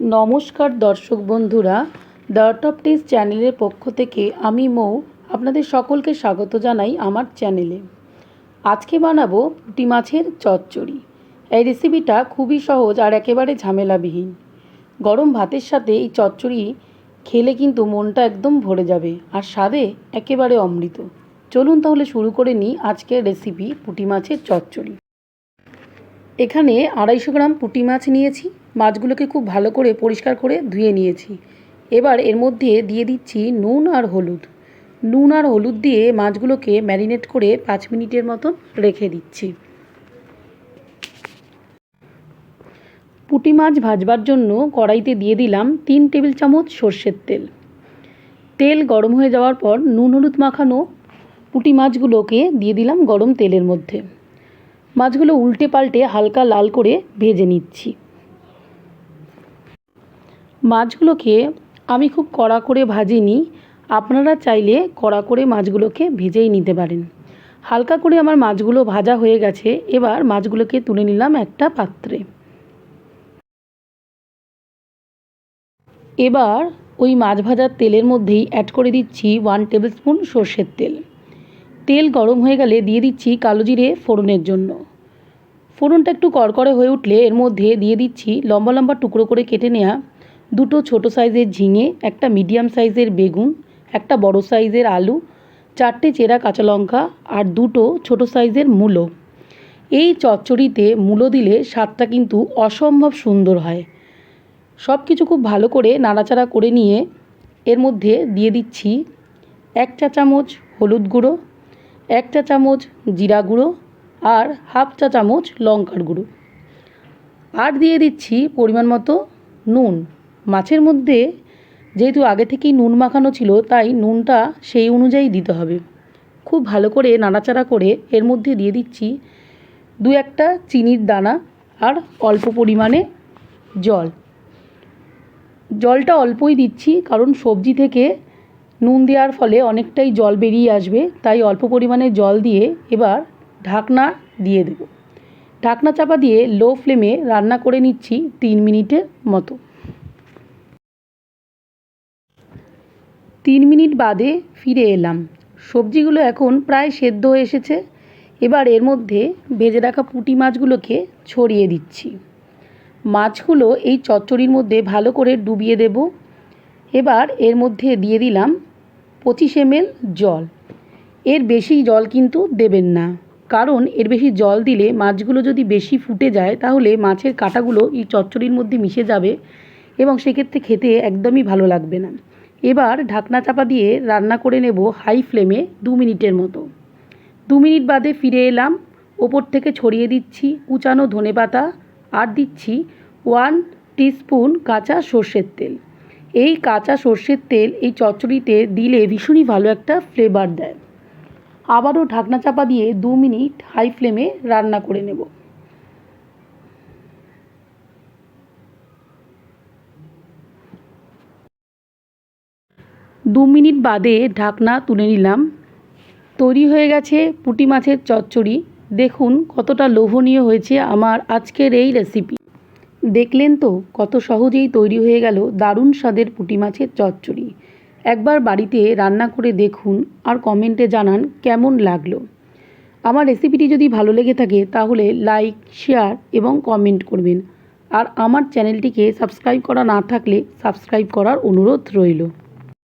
নমস্কার দর্শক বন্ধুরা দ্য অফ টেস্ট চ্যানেলের পক্ষ থেকে আমি মৌ আপনাদের সকলকে স্বাগত জানাই আমার চ্যানেলে। আজকে বানাবো পুঁটি মাছের চচ্চড়ি। এই রেসিপিটা খুবই সহজ আর একেবারে ঝামেলাবিহীন। গরম ভাতের সাথে এই চচ্চড়ি খেলে কিন্তু মনটা একদম ভরে যাবে আর স্বাদে একেবারে অমৃত। চলুন তাহলে শুরু করে নিই আজকের রেসিপি পুঁটি মাছের চচ্চড়ি। এখানে আড়াইশো গ্রাম পুঁটি মাছ নিয়েছি। মাছগুলোকে খুব ভালো করে পরিষ্কার করে ধুয়ে নিয়েছি। এবার এর মধ্যে দিয়ে দিচ্ছি নুন আর হলুদ। নুন আর হলুদ দিয়ে মাছগুলোকে ম্যারিনেট করে পাঁচ মিনিটের মতন রেখে দিচ্ছি। পুঁটি মাছ ভাজবার জন্য কড়াইতে দিয়ে দিলাম তিন টেবিল চামচ সর্ষের তেল। তেল গরম হয়ে যাওয়ার পর নুন হলুদ মাখানো পুঁটি মাছগুলোকে দিয়ে দিলাম গরম তেলের মধ্যে। মাছগুলো উল্টে পাল্টে হালকা লাল করে ভেজে নিচ্ছি। মাছগুলোকে আমি খুব কড়া করে ভাজিনি। আপনারা চাইলে কড়া করে মাছগুলোকে ভেজেই নিতে পারেন। হালকা করে আমার মাছগুলো ভাজা হয়ে গেছে। এবার মাছগুলোকে তুলে নিলাম একটা পাত্রে। এবার ওই মাছ ভাজার তেলের মধ্যেই অ্যাড করে দিচ্ছি ওয়ান টেবিল স্পুন সর্ষের তেল। তেল গরম হয়ে গেলে দিয়ে দিচ্ছি কালো জিরে ফোড়নের জন্য। ফোড়নটা একটু কড়কড়ে হয়ে উঠলে এর মধ্যে দিয়ে দিচ্ছি লম্বা লম্বা টুকরো করে কেটে নেওয়া দুটো ছোট সাইজের ঝিঙে, একটা মিডিয়াম সাইজের বেগুন, একটা বড় সাইজের আলু, চারটে চেরা কাঁচা লঙ্কা আর দুটো ছোট সাইজের মূলো। এই চচ্চড়িতে মূলো দিলে স্বাদটা কিন্তু অসম্ভব সুন্দর হয়। সব কিছু খুব ভালো করে নাড়াচাড়া করে নিয়ে এর মধ্যে দিয়ে দিচ্ছি এক চা চামচ হলুদ গুঁড়ো, এক চা চামচ জিরা গুঁড়ো আর হাফ চা চামচ লঙ্কার গুঁড়ো। আর দিয়ে দিচ্ছি পরিমাণ মতো নুন। মাছের মধ্যে যেহেতু আগে থেকেই নুন মাখানো ছিল, তাই নুনটা সেই অনুযায়ী দিতে হবে। খুব ভালো করে নাড়াচাড়া করে এর মধ্যে দিয়ে দিচ্ছি দু একটা চিনির দানা আর অল্প পরিমাণে জল। জলটা অল্পই দিচ্ছি, কারণ সবজি থেকে নুন দেওয়ার ফলে অনেকটাই জল বেরিয়ে আসবে, তাই অল্প পরিমাণে জল দিয়ে এবার ঢাকনা দিয়ে দেব। ঢাকনা চাপা দিয়ে লো ফ্লেমে রান্না করে নিচ্ছি তিন মিনিটের মতো। তিন মিনিট বাদে ফিরে এলাম। সবজিগুলো এখন প্রায় সেদ্ধ হয়ে এসেছে। এবার এর মধ্যে ভেজে রাখা পুঁটি মাছগুলোকে ছড়িয়ে দিচ্ছি। মাছগুলো এই চচ্চড়ির মধ্যে ভালো করে ডুবিয়ে দেব। এবার এর মধ্যে দিয়ে দিলাম পঁচিশ এমএল জল। এর বেশি জল কিন্তু দেবেন না, কারণ এর বেশি জল দিলে মাছগুলো যদি বেশি ফুটে যায়, তাহলে মাছের কাঁটাগুলো এই চচ্চড়ির মধ্যে মিশে যাবে এবং সেক্ষেত্রে খেতে একদমই ভালো লাগবে না। এবার ঢাকনা চাপা দিয়ে রান্না করে নেব হাই ফ্লেমে দু মিনিটের মতো। দু মিনিট বাদে ফিরে এলাম, ওপর থেকে ছড়িয়ে দিচ্ছি কুচানো ধনে পাতা আর দিচ্ছি ওয়ান টিস্পুন কাঁচা সর্ষের তেল। এই কাঁচা সর্ষের তেল এই চচ্চড়িতে দিলে ভীষণই ভালো একটা ফ্লেভার দেয়। আবারও ঢাকনা চাপা দিয়ে দু মিনিট হাই ফ্লেমে রান্না করে নেব। দু মিনিট বাদে ঢাকনা তুলে নিলাম। তৈরি হয়ে গেছে পুঁটি মাছের চচ্চড়ি। দেখুন কতটা লোভনীয় হয়েছে আমার আজকের এই রেসিপি দেখলেন তো কত সহজেই তৈরি হয়ে গেল দারুণ স্বাদের পুঁটি মাছের চচ্চড়ি। একবার বাড়িতে রান্না করে দেখুন আর কমেন্টে জানান কেমন লাগল। আমার রেসিপিটি যদি ভালো লেগে থাকে তাহলে লাইক শেয়ার এবং কমেন্ট করবেন। আর আমার চ্যানেলটিকে সাবস্ক্রাইব করা না থাকলে সাবস্ক্রাইব করার অনুরোধ রইল।